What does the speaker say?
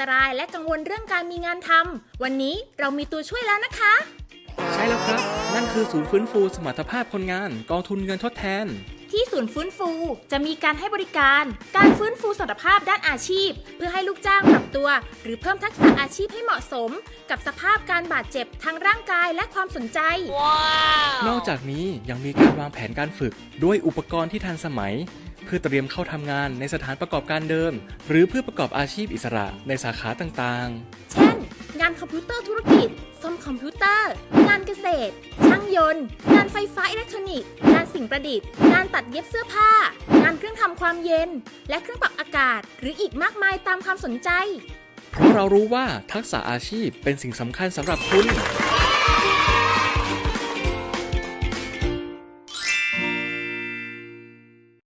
ตรายและกังวลเรื่องการมีงานทำวันนี้เรามีตัวช่วยแล้วนะคะ ใช่แล้วครับ นั่นคือศูนย์ฟื้นฟูสมรรถภาพคนงาน กองทุนเงินทดแทน ที่ศูนย์ฟื้นฟูจะมีการให้บริการ การฟื้นฟูสมรรถภาพด้านอาชีพ เพื่อให้ลูกจ้างปรับตัว หรือเพิ่มทักษะอาชีพให้เหมาะสม กับสภาพการบาดเจ็บทางร่างกายและความสนใจ นอกจากนี้ยังมีการวางแผนการฝึก ด้วยอุปกรณ์ที่ทันสมัยเพื่อเตรียมเข้าทำงานในสถานประกอบการเดิม หรือเพื่อประกอบอาชีพอิสระในสาขาต่างๆ เช่น งานคอมพิวเตอร์ธุรกิจซ่อมคอมพิวเตอร์ งานเกษตร ช่างยนต์ งานไฟฟ้าอิเล็กทรอนิกส์ งานสิ่งประดิษฐ์ งานตัดเย็บเสื้อผ้า งานเครื่องทำความเย็น และเครื่องปรับอากาศ หรืออีกมากมายตามความสนใจ เพราะเรารู้ว่าทักษะอาชีพเป็นสิ่งสำคัญสำหรับคุณ